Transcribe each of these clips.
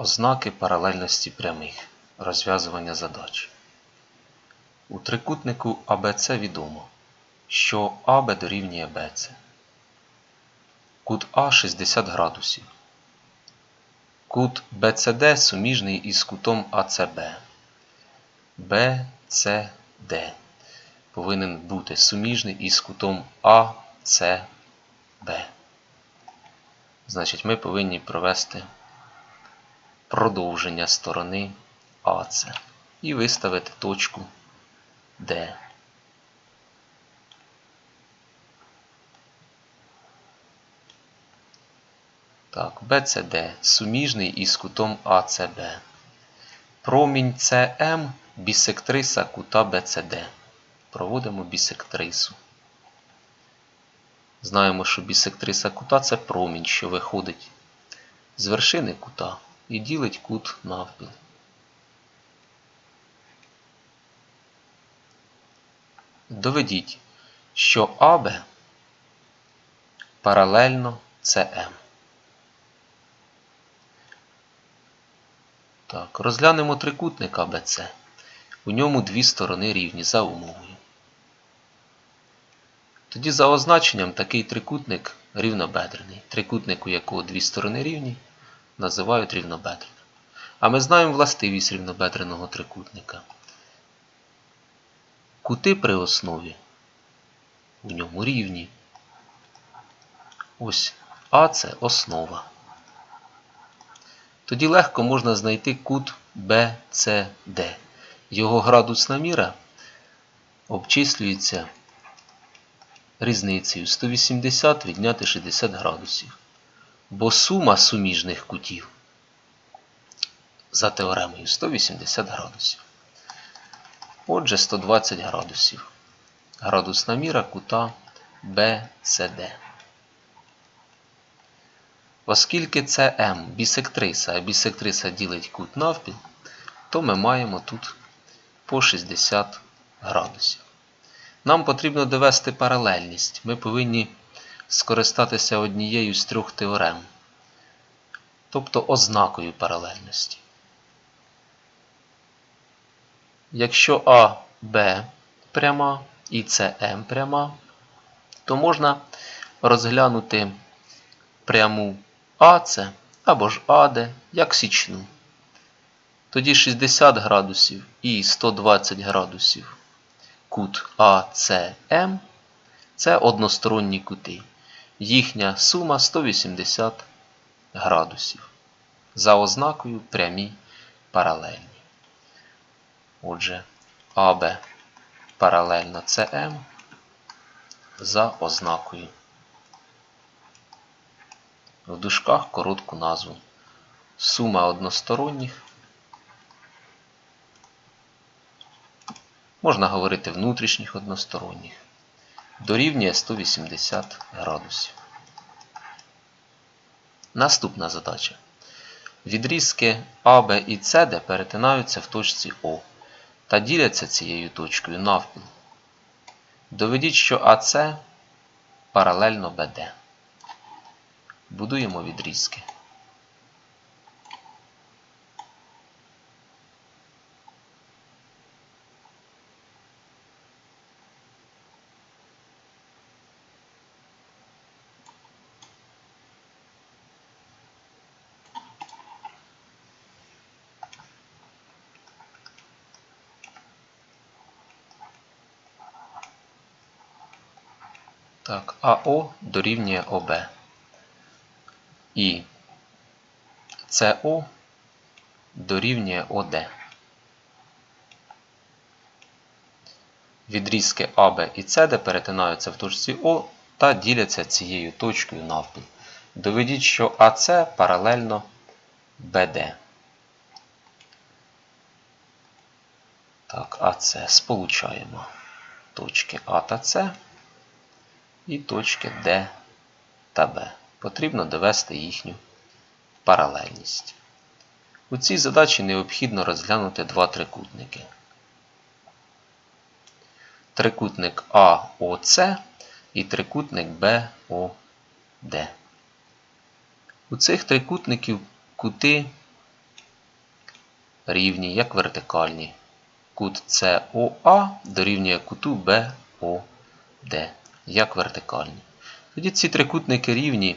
Ознаки паралельності прямих. Розв'язування задач. У трикутнику АБЦ відомо, що АБ дорівнює БЦ. Кут А 60 градусів. Кут БЦД суміжний із кутом АЦБ. БЦД повинен бути суміжний із кутом АЦБ. Значить, ми повинні провести продовження сторони АЦ і виставити точку Д. Так, BCD суміжний із кутом АЦБ. Промінь CM бісектриса кута BCD. Проводимо бісектрису. Знаємо, що бісектриса кута це промінь, що виходить з вершини кута і ділить кут навпіл. Доведіть, що АБ паралельно СМ. Так, розглянемо трикутник АБЦ. У ньому дві сторони рівні за умовою. Тоді за означенням такий трикутник рівнобедрений. Трикутник, у якого дві сторони рівні, називають рівнобедреним. А ми знаємо властивість рівнобедреного трикутника. Кути при основі у ньому рівні. Ось А це основа. Тоді легко можна знайти кут BCD. Його градусна міра обчислюється різницею 180 відняти 60 градусів. Бо сума суміжних кутів за теоремою 180 градусів. Отже, 120 градусів. Градусна міра кута BCD. Оскільки це М бісектриса, а бісектриса ділить кут навпіл, то ми маємо тут по 60 градусів. Нам потрібно довести паралельність. Ми повинні скористатися однією з трьох теорем, тобто ознакою паралельності. Якщо АБ пряма і СМ пряма, то можна розглянути пряму АЦ або ж АД як січну. Тоді 60 градусів і 120 градусів кут АЦМ це односторонні кути. Їхня сума 180 градусів. За ознакою прямі паралельні. Отже, АБ паралельно СМ за ознакою. В дужках коротку назву. Сума односторонніх. Можна говорити внутрішніх односторонніх. Дорівнює 180 градусів. Наступна задача. Відрізки АБ і СД перетинаються в точці О та діляться цією точкою навпіл. Доведіть, що АС паралельно БД. Будуємо відрізки. Так, АО дорівнює ОБ. І СО дорівнює ОД. Відрізки АБ і СД перетинаються в точці О та діляться цією точкою навпіл. Доведіть, що АС паралельно БД. Так, АС сполучаємо точки А та С і точки Д та Б. Потрібно довести їхню паралельність. У цій задачі необхідно розглянути два трикутники. Трикутник АОЦ і трикутник БОД. У цих трикутників кути рівні як вертикальні. Кут СОА дорівнює куту БОД як вертикальні. Тоді ці трикутники рівні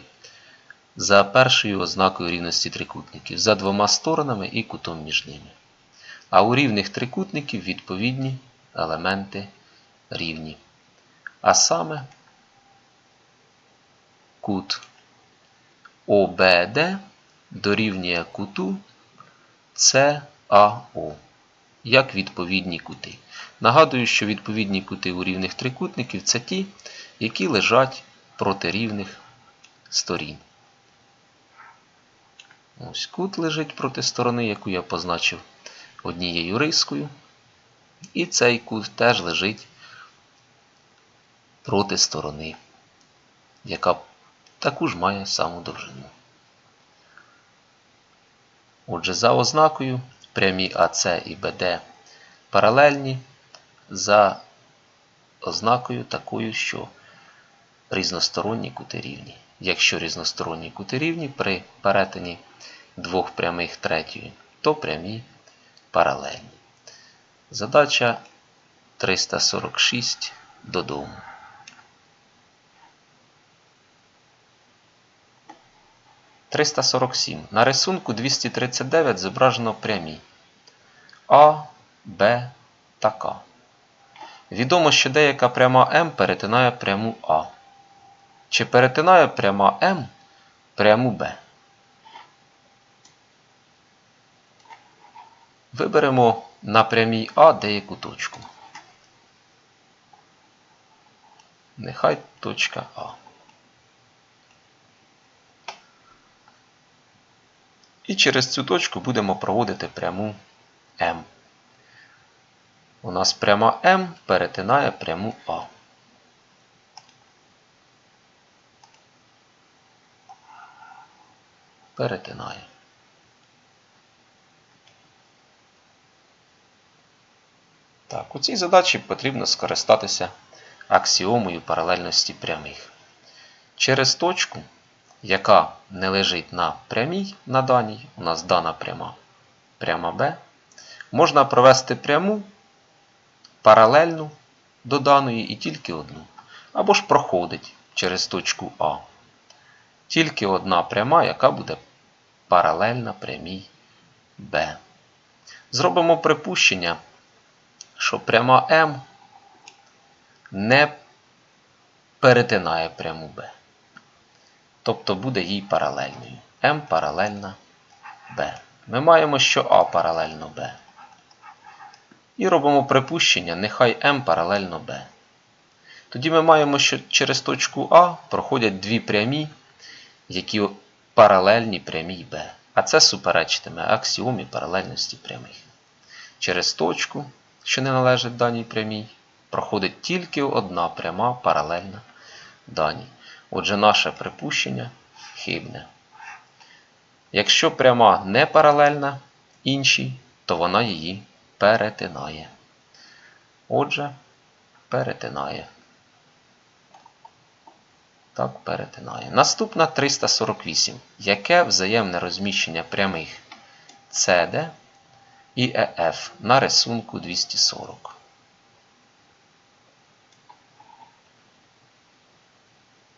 за першою ознакою рівності трикутників, за двома сторонами і кутом між ними. А у рівних трикутників відповідні елементи рівні. А саме кут ОБД дорівнює куту САО як відповідні кути. Нагадую, що відповідні кути у рівних трикутників це ті, які лежать проти рівних сторін. Ось кут лежить проти сторони, яку я позначив однією рискою. І цей кут теж лежить проти сторони, яка також має саму довжину. Отже, за ознакою прямі АС і БД паралельні за ознакою такою, що різносторонні кути рівні. Якщо різносторонні кути рівні при перетині двох прямих третьої, то прямі паралельні. Задача 346 додому. Триста. На рисунку 239 зображено прямі А, Б та К. Відомо, що деяка пряма М перетинає пряму А. Чи перетинає пряма М пряму Б? Виберемо на прямій А деяку точку. Нехай точка А. І через цю точку будемо проводити пряму М. У нас пряма М перетинає пряму А. Перетинає. Так, у цій задачі потрібно скористатися аксіомою паралельності прямих. Через точку, яка не лежить на прямій на даній, у нас дана пряма, пряма Б, можна провести пряму паралельну до даної і тільки одну. Або ж проходить через точку А. Тільки одна пряма, яка буде паралельна прямій Б. Зробимо припущення що пряма М не перетинає пряму Б. Тобто буде їй паралельною. М паралельна Б. Ми маємо, що А паралельно Б. І робимо припущення, нехай М паралельно Б. Тоді ми маємо, що через точку А проходять дві прямі, які паралельні прямій Б. А це суперечитиме аксіомі паралельності прямих. Через точку що не належить даній прямій, проходить тільки одна пряма паралельна даній. Отже, наше припущення хибне. Якщо пряма не паралельна іншій, то вона її перетинає. Отже, перетинає. Так, перетинає. Наступна 348. Яке взаємне розміщення прямих CD і ЕФ на рисунку 240.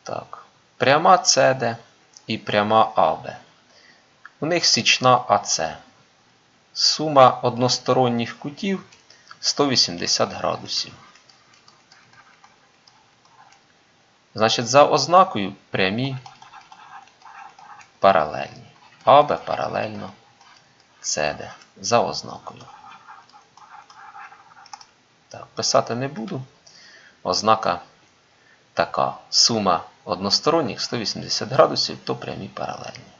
Так. Пряма СД і пряма АБ. У них січна АЦ. Сума односторонніх кутів 180 градусів. Значить, за ознакою прямі паралельні. АБ паралельно СД за ознакою. Так, Писати не буду. Ознака така. Сума односторонніх 180 градусів, то прямі паралельні.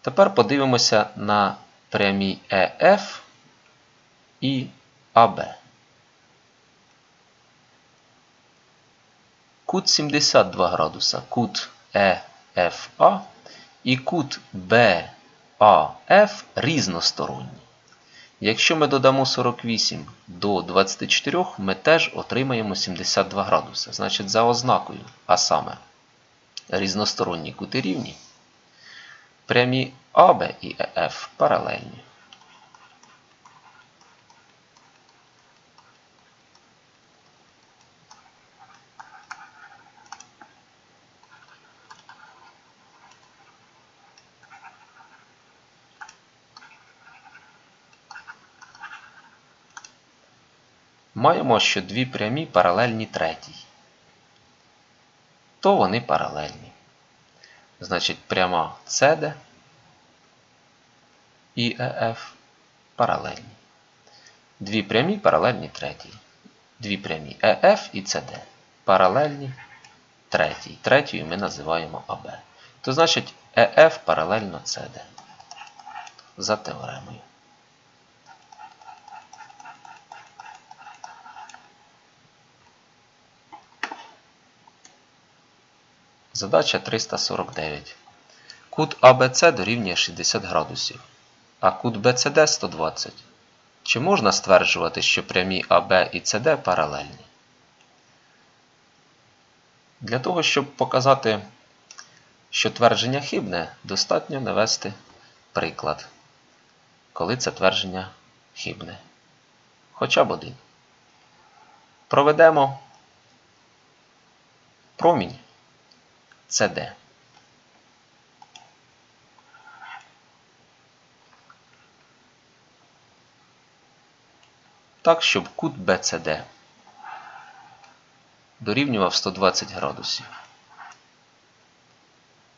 Тепер подивимося на прямі ЕФ і АБ. Кут 72 градуса, кут ЕФА і кут Б. АФ різносторонні. Якщо ми додамо 48 до 24, ми теж отримаємо 72 градуси. Значить, за ознакою, а саме різносторонні кути рівні, прямі АБ і ЕФ паралельні. Маємо, що дві прямі паралельні третій. То вони паралельні. Значить, пряма CD і ЕФ паралельні. Дві прямі паралельні третій. Дві прямі ЕФ і СД паралельні третій. Третьою ми називаємо АБ. То значить ЕФ паралельно СД. За теоремою. Задача 349. Кут АБЦ дорівнює 60 градусів, а кут БЦД 120. Чи можна стверджувати, що прямі АБ і СД паралельні? Для того, щоб показати, що твердження хибне, достатньо навести приклад, коли це твердження хибне. Хоча б один. Проведемо промінь CD. Так, щоб кут BCD дорівнював 120 градусів.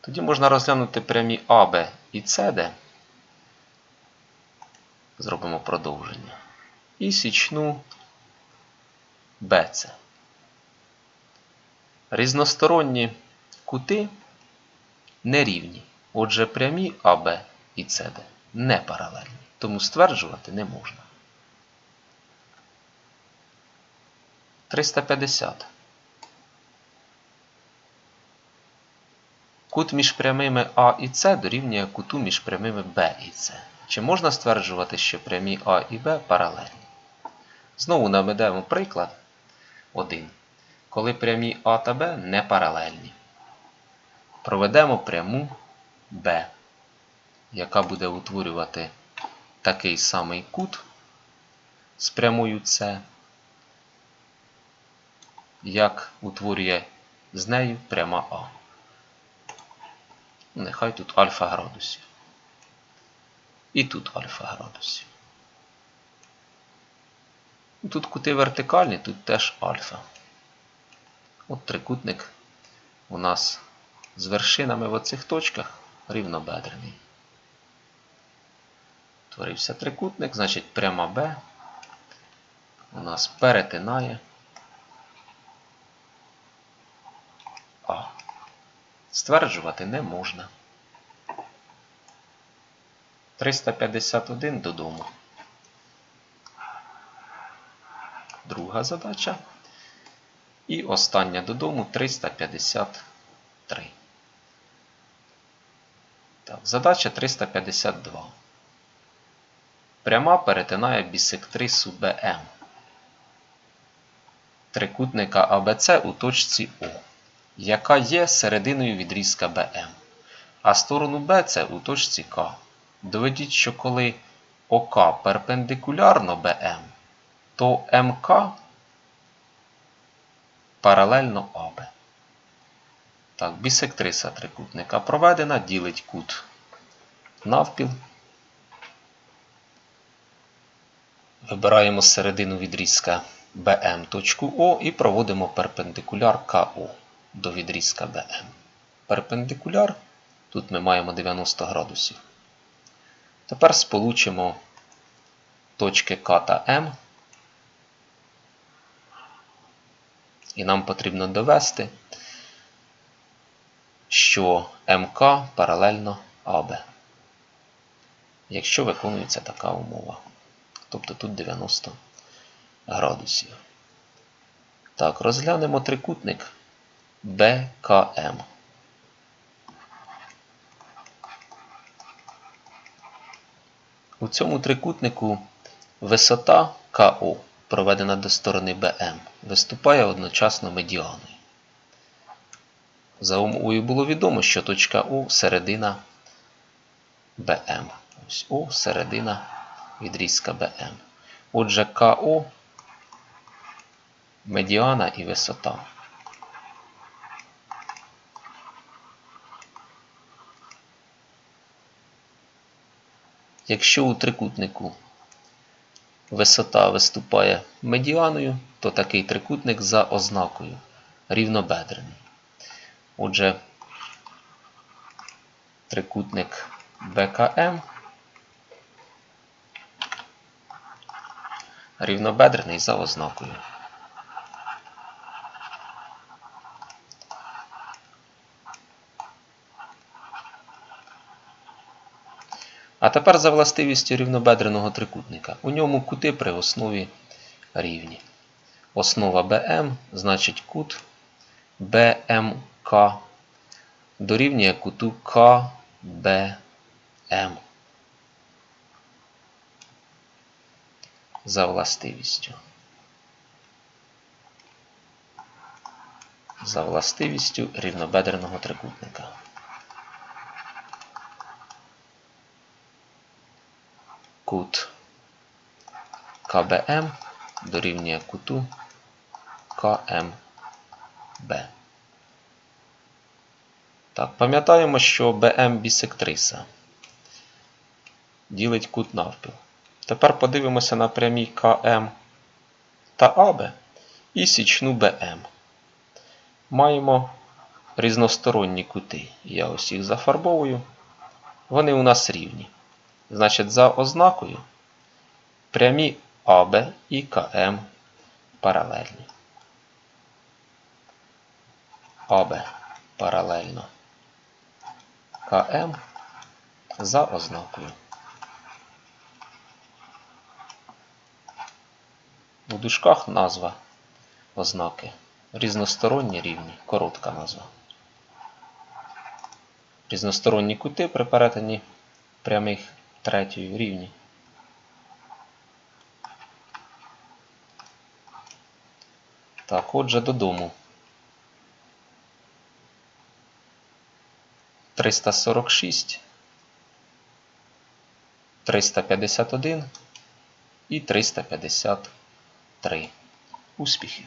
Тоді можна розглянути прямі AB і CD. Зробимо продовження. І січну BC. Різносторонні кути нерівні. Отже, прямі АБ і СД не паралельні. Тому стверджувати не можна. 350. Кут між прямими А і С дорівнює куту між прямими Б і С. Чи можна стверджувати, що прямі А і Б паралельні? Знову наведемо приклад 1. Коли прямі А та Б не паралельні. Проведемо пряму Б, яка буде утворювати такий самий кут з прямою С, як утворює з нею пряма А. Нехай тут альфа градусів. І тут альфа градусів. Тут кути вертикальні, тут теж альфа. От трикутник у нас з вершинами в оцих точках рівнобедрений. Творився трикутник, значить пряма Б у нас перетинає А. Стверджувати не можна. 351 додому. Друга задача. І остання додому 353. Так, Задача 352. Пряма перетинає бісектрису БМ. Трикутника АБЦ у точці О, яка є серединою відрізка БМ. А сторону БЦ у точці К. Доведіть, що коли ОК перпендикулярно БМ, то МК паралельно АБ. Так, бісектриса трикутника проведена, ділить кут навпіл. Вибираємо середину відрізка BM точку О і проводимо перпендикуляр КО до відрізка BM. Перпендикуляр, тут ми маємо 90 градусів. Тепер сполучимо точки К та М. І нам потрібно довести, що МК паралельно АБ. Якщо виконується така умова. Тобто тут 90 градусів. Так, розглянемо трикутник БКМ. У цьому трикутнику висота КО, проведена до сторони БМ, виступає одночасно медіаною. За умовою було відомо, що точка О середина БМ. Ось О середина відрізка БМ. Отже, КО медіана і висота. Якщо у трикутнику висота виступає медіаною, то такий трикутник за ознакою рівнобедрений. Отже, трикутник БКМ рівнобедрений за ознакою. А тепер за властивістю рівнобедреного трикутника. У ньому кути при основі рівні. Основа БМ значить кут БМК дорівнює куту КБМ. За властивістю. За властивістю рівнобедреного трикутника. Кут КБМ дорівнює куту КМБ. Так, пам'ятаємо, що БМ бісектриса ділить кут навпіл. Тепер подивимося на прямі КМ та АБ і січну БМ. Маємо різносторонні кути. Я ось їх зафарбовую. Вони у нас рівні. Значить, за ознакою прямі АБ і КМ паралельні. АБ паралельно КМ за ознакою. У дужках назва ознаки. Різносторонні рівні, коротка назва. Різносторонні кути при перетині прямих третьої рівні. Так, отже, додому. 346, 351 і 353. Успіхів!